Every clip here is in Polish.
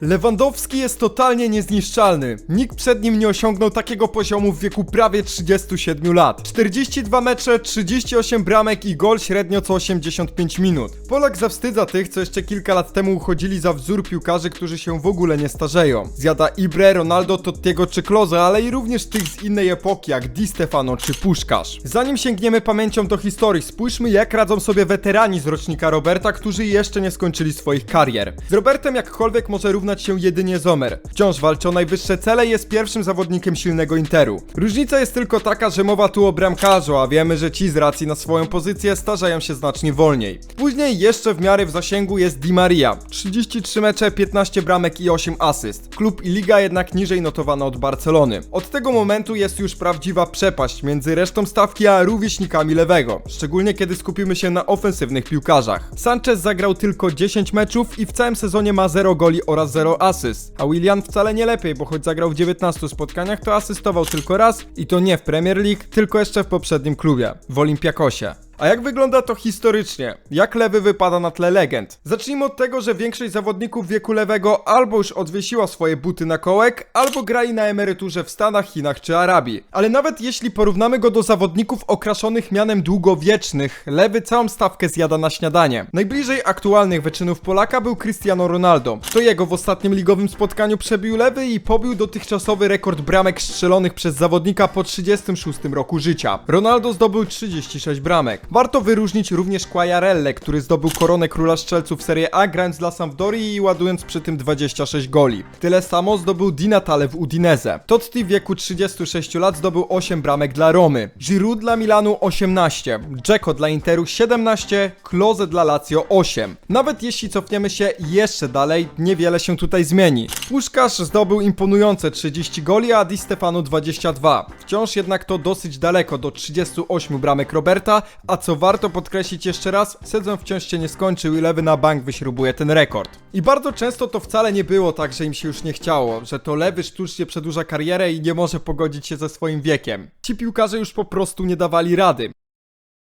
Lewandowski jest totalnie niezniszczalny. Nikt przed nim nie osiągnął takiego poziomu w wieku prawie 37 lat. 42 mecze, 38 bramek i gol średnio co 85 minut. Polak zawstydza tych, co jeszcze kilka lat temu uchodzili za wzór piłkarzy, którzy się w ogóle nie starzeją. Zjada Ibre, Ronaldo, Tottiego czy Kloze, ale i również tych z innej epoki, jak Di Stefano czy Puszkarz. Zanim sięgniemy pamięcią do historii, spójrzmy jak radzą sobie weterani z rocznika Roberta, którzy jeszcze nie skończyli swoich karier. Z Robertem jakkolwiek może równać się jedynie Zomer. Wciąż walczy o najwyższe cele i jest pierwszym zawodnikiem silnego Interu. Różnica jest tylko taka, że mowa tu o bramkarzu, a wiemy, że ci z racji na swoją pozycję starzeją się znacznie wolniej. Później jeszcze w miarę w zasięgu jest Di Maria. 33 mecze, 15 bramek i 8 asyst. Klub i liga jednak niżej notowana od Barcelony. Od tego momentu jest już prawdziwa przepaść między resztą stawki a rówieśnikami lewego, szczególnie kiedy skupimy się na ofensywnych piłkarzach. Sanchez zagrał tylko 10 meczów i w całym sezonie ma 0 goli oraz 0 asyst, a Willian wcale nie lepiej, bo choć zagrał w 19 spotkaniach, to asystował tylko raz i to nie w Premier League, tylko jeszcze w poprzednim klubie, w Olympiakosie. A jak wygląda to historycznie? Jak lewy wypada na tle legend? Zacznijmy od tego, że większość zawodników wieku lewego albo już odwiesiła swoje buty na kołek, albo grali na emeryturze w Stanach, Chinach czy Arabii. Ale nawet jeśli porównamy go do zawodników okraszonych mianem długowiecznych, lewy całą stawkę zjada na śniadanie. Najbliżej aktualnych wyczynów Polaka był Cristiano Ronaldo. To jego w ostatnim ligowym spotkaniu przebił lewy i pobił dotychczasowy rekord bramek strzelonych przez zawodnika po 36 roku życia. Ronaldo zdobył 36 bramek. Warto wyróżnić również Quagliarellę, który zdobył koronę króla strzelców Serie A grając dla Sampdorii i ładując przy tym 26 goli. Tyle samo zdobył Di Natale w Udinese. Totti w wieku 36 lat zdobył 8 bramek dla Romy. Giroud dla Milanu 18, Dzeko dla Interu 17, Klose dla Lazio 8. Nawet jeśli cofniemy się jeszcze dalej, niewiele się tutaj zmieni. Puszkarz zdobył imponujące 30 goli, a Di Stefano 22. Wciąż jednak to dosyć daleko do 38 bramek Roberta, a co warto podkreślić jeszcze raz, sezon wciąż się nie skończył i lewy na bank wyśrubuje ten rekord. I bardzo często to wcale nie było tak, że im się już nie chciało, że to lewy sztucznie przedłuża karierę i nie może pogodzić się ze swoim wiekiem. Ci piłkarze już po prostu nie dawali rady.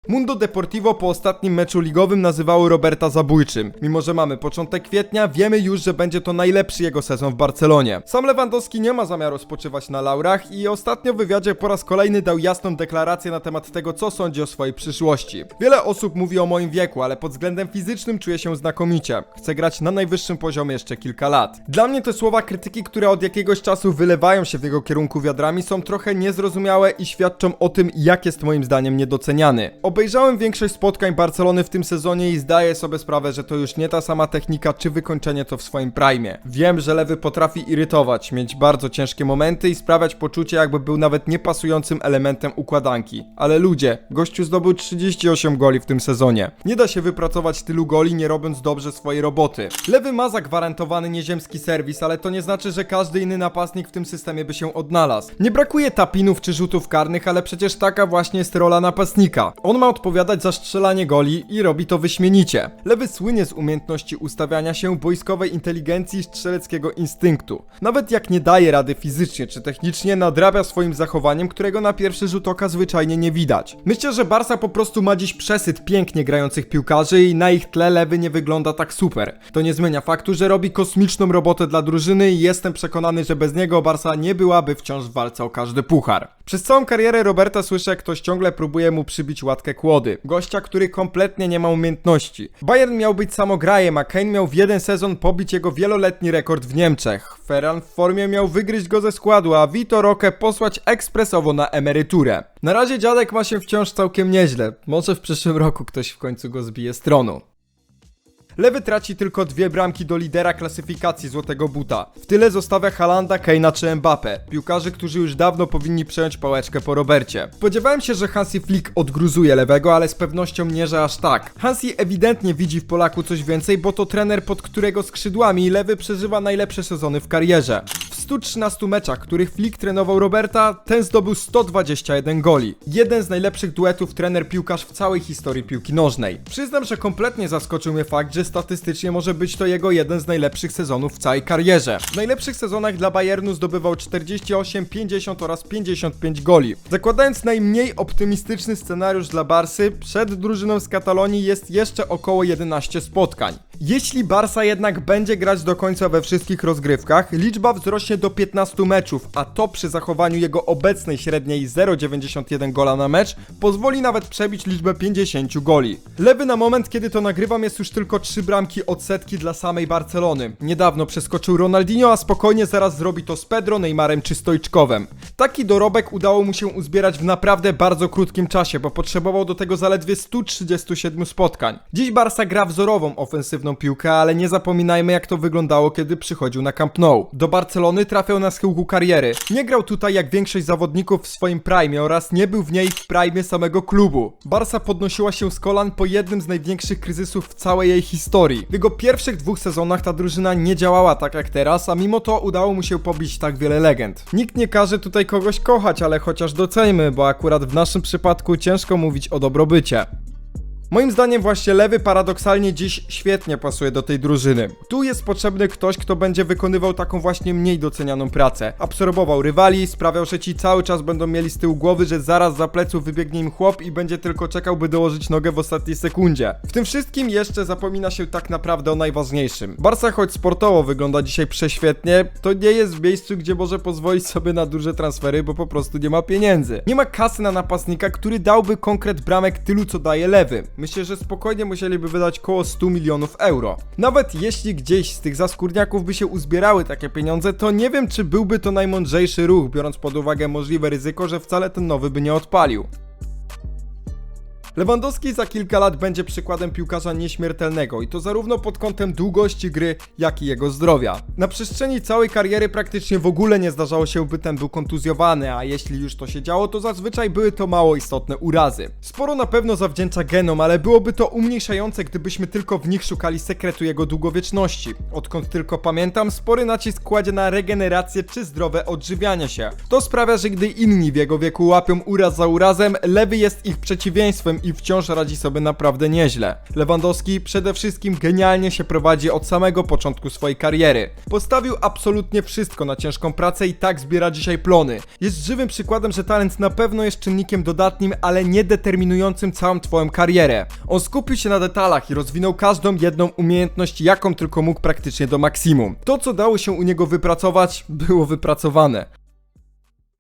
Mundo Deportivo po ostatnim meczu ligowym nazywało Roberta zabójczym. Mimo, że mamy początek kwietnia, wiemy już, że będzie to najlepszy jego sezon w Barcelonie. Sam Lewandowski nie ma zamiaru spoczywać na laurach i ostatnio w wywiadzie po raz kolejny dał jasną deklarację na temat tego, co sądzi o swojej przyszłości. Wiele osób mówi o moim wieku, ale pod względem fizycznym czuję się znakomicie. Chcę grać na najwyższym poziomie jeszcze kilka lat. Dla mnie te słowa krytyki, które od jakiegoś czasu wylewają się w jego kierunku wiadrami, są trochę niezrozumiałe i świadczą o tym, jak jest moim zdaniem niedoceniany. Obejrzałem większość spotkań Barcelony w tym sezonie i zdaję sobie sprawę, że to już nie ta sama technika czy wykończenie to w swoim prime. Wiem, że lewy potrafi irytować, mieć bardzo ciężkie momenty i sprawiać poczucie, jakby był nawet niepasującym elementem układanki. Ale ludzie, gościu zdobył 38 goli w tym sezonie. Nie da się wypracować tylu goli, nie robiąc dobrze swojej roboty. Lewy ma zagwarantowany nieziemski serwis, ale to nie znaczy, że każdy inny napastnik w tym systemie by się odnalazł. Nie brakuje tapinów czy rzutów karnych, ale przecież taka właśnie jest rola napastnika. On ma odpowiadać za strzelanie goli i robi to wyśmienicie. Lewy słynie z umiejętności ustawiania się, boiskowej inteligencji i strzeleckiego instynktu. Nawet jak nie daje rady fizycznie czy technicznie, nadrabia swoim zachowaniem, którego na pierwszy rzut oka zwyczajnie nie widać. Myślę, że Barca po prostu ma dziś przesyt pięknie grających piłkarzy i na ich tle lewy nie wygląda tak super. To nie zmienia faktu, że robi kosmiczną robotę dla drużyny i jestem przekonany, że bez niego Barca nie byłaby wciąż w walce o każdy puchar. Przez całą karierę Roberta słyszę, jak ktoś ciągle próbuje mu przybić łatkę kłody. Gościa, który kompletnie nie ma umiejętności. Bayern miał być samograjem, a Kane miał w jeden sezon pobić jego wieloletni rekord w Niemczech. Ferran w formie miał wygryźć go ze składu, a Vito Roque posłać ekspresowo na emeryturę. Na razie dziadek ma się wciąż całkiem nieźle. Może w przyszłym roku ktoś w końcu go zbije z tronu. Lewy traci tylko dwie bramki do lidera klasyfikacji Złotego Buta. W tyle zostawia Halanda, Keina czy Mbappe, piłkarzy, którzy już dawno powinni przejąć pałeczkę po Robercie. Spodziewałem się, że Hansi Flick odgruzuje lewego, ale z pewnością nie, że aż tak. Hansi ewidentnie widzi w Polaku coś więcej, bo to trener, pod którego skrzydłami lewy przeżywa najlepsze sezony w karierze. W 113 meczach, których Flick trenował Roberta, ten zdobył 121 goli. Jeden z najlepszych duetów trener-piłkarz w całej historii piłki nożnej. Przyznam, że kompletnie zaskoczył mnie fakt, że statystycznie może być to jego jeden z najlepszych sezonów w całej karierze. W najlepszych sezonach dla Bayernu zdobywał 48, 50 oraz 55 goli. Zakładając najmniej optymistyczny scenariusz dla Barsy, przed drużyną z Katalonii jest jeszcze około 11 spotkań. Jeśli Barsa jednak będzie grać do końca we wszystkich rozgrywkach, liczba wzrośnie do 15 meczów, a to przy zachowaniu jego obecnej średniej 0,91 gola na mecz pozwoli nawet przebić liczbę 50 goli. Lewy na moment, kiedy to nagrywam, jest już tylko 3 bramki od setki dla samej Barcelony. Niedawno przeskoczył Ronaldinho, a spokojnie zaraz zrobi to z Pedro, Neymarem czy Stojczkowem. Taki dorobek udało mu się uzbierać w naprawdę bardzo krótkim czasie, bo potrzebował do tego zaledwie 137 spotkań. Dziś Barsa gra wzorową ofensywną piłkę, ale nie zapominajmy jak to wyglądało, kiedy przychodził na Camp Nou. Do Barcelony trafiał na schyłku kariery. Nie grał tutaj jak większość zawodników w swoim prime oraz nie był w niej w prime samego klubu. Barsa podnosiła się z kolan po jednym z największych kryzysów w całej jej historii. W jego pierwszych dwóch sezonach ta drużyna nie działała tak jak teraz, a mimo to udało mu się pobić tak wiele legend. Nikt nie każe tutaj kogoś kochać, ale chociaż docejmy, bo akurat w naszym przypadku ciężko mówić o dobrobycie. Moim zdaniem właśnie lewy paradoksalnie dziś świetnie pasuje do tej drużyny. Tu jest potrzebny ktoś, kto będzie wykonywał taką właśnie mniej docenianą pracę. Absorbował rywali, sprawiał, że ci cały czas będą mieli z tyłu głowy, że zaraz za pleców wybiegnie im chłop i będzie tylko czekał, by dołożyć nogę w ostatniej sekundzie. W tym wszystkim jeszcze zapomina się tak naprawdę o najważniejszym. Barca choć sportowo wygląda dzisiaj prześwietnie, to nie jest w miejscu, gdzie może pozwolić sobie na duże transfery, bo po prostu nie ma pieniędzy. Nie ma kasy na napastnika, który dałby konkret bramek tylu, co daje lewy. Myślę, że spokojnie musieliby wydać koło 100 milionów euro. Nawet jeśli gdzieś z tych zaskórniaków by się uzbierały takie pieniądze, to nie wiem, czy byłby to najmądrzejszy ruch, biorąc pod uwagę możliwe ryzyko, że wcale ten nowy by nie odpalił. Lewandowski za kilka lat będzie przykładem piłkarza nieśmiertelnego i to zarówno pod kątem długości gry, jak i jego zdrowia. Na przestrzeni całej kariery praktycznie w ogóle nie zdarzało się, by ten był kontuzjowany, a jeśli już to się działo, to zazwyczaj były to mało istotne urazy. Sporo na pewno zawdzięcza genom, ale byłoby to umniejszające, gdybyśmy tylko w nich szukali sekretu jego długowieczności. Odkąd tylko pamiętam, spory nacisk kładzie na regenerację czy zdrowe odżywianie się. To sprawia, że gdy inni w jego wieku łapią uraz za urazem, lewy jest ich przeciwieństwem i wciąż radzi sobie naprawdę nieźle. Lewandowski przede wszystkim genialnie się prowadzi od samego początku swojej kariery. Postawił absolutnie wszystko na ciężką pracę i tak zbiera dzisiaj plony. Jest żywym przykładem, że talent na pewno jest czynnikiem dodatnim, ale nie determinującym całą twoją karierę. On skupił się na detalach i rozwinął każdą jedną umiejętność, jaką tylko mógł praktycznie do maksimum. To, co dało się u niego wypracować, było wypracowane.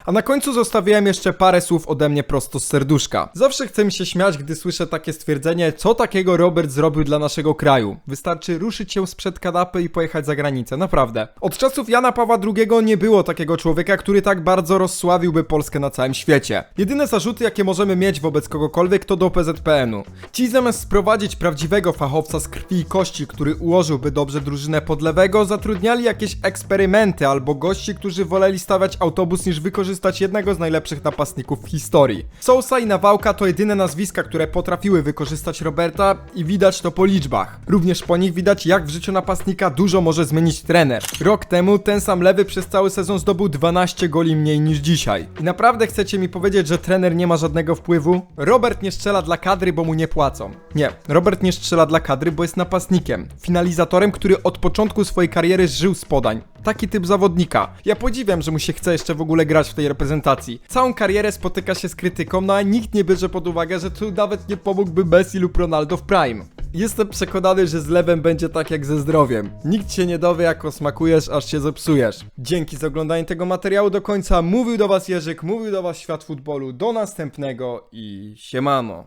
A na końcu zostawiłem jeszcze parę słów ode mnie prosto z serduszka. Zawsze chcę mi się śmiać, gdy słyszę takie stwierdzenie, co takiego Robert zrobił dla naszego kraju. Wystarczy ruszyć się sprzed kanapy i pojechać za granicę, naprawdę. Od czasów Jana Pawła II nie było takiego człowieka, który tak bardzo rozsławiłby Polskę na całym świecie. Jedyne zarzuty, jakie możemy mieć wobec kogokolwiek, to do PZPN-u. Ci zamiast sprowadzić prawdziwego fachowca z krwi i kości, który ułożyłby dobrze drużynę podlewego, zatrudniali jakieś eksperymenty albo gości, którzy woleli stawiać autobus niż wykorzystać jednego z najlepszych napastników w historii. Sousa i Nawałka to jedyne nazwiska, które potrafiły wykorzystać Roberta i widać to po liczbach. Również po nich widać, jak w życiu napastnika dużo może zmienić trener. Rok temu ten sam lewy przez cały sezon zdobył 12 goli mniej niż dzisiaj. I naprawdę chcecie mi powiedzieć, że trener nie ma żadnego wpływu? Robert nie strzela dla kadry, bo mu nie płacą. Nie, Robert nie strzela dla kadry, bo jest napastnikiem. Finalizatorem, który od początku swojej kariery żył z podań. Taki typ zawodnika. Ja podziwiam, że mu się chce jeszcze w ogóle grać w tej reprezentacji. Całą karierę spotyka się z krytyką, no a nikt nie bierze pod uwagę, że tu nawet nie pomógłby Messi lub Ronaldo w prime. Jestem przekonany, że z lewem będzie tak jak ze zdrowiem. Nikt się nie dowie, jak smakujesz, aż się zepsujesz. Dzięki za oglądanie tego materiału do końca. Mówił do was Jerzyk, mówił do was Świat Futbolu. Do następnego i siemano.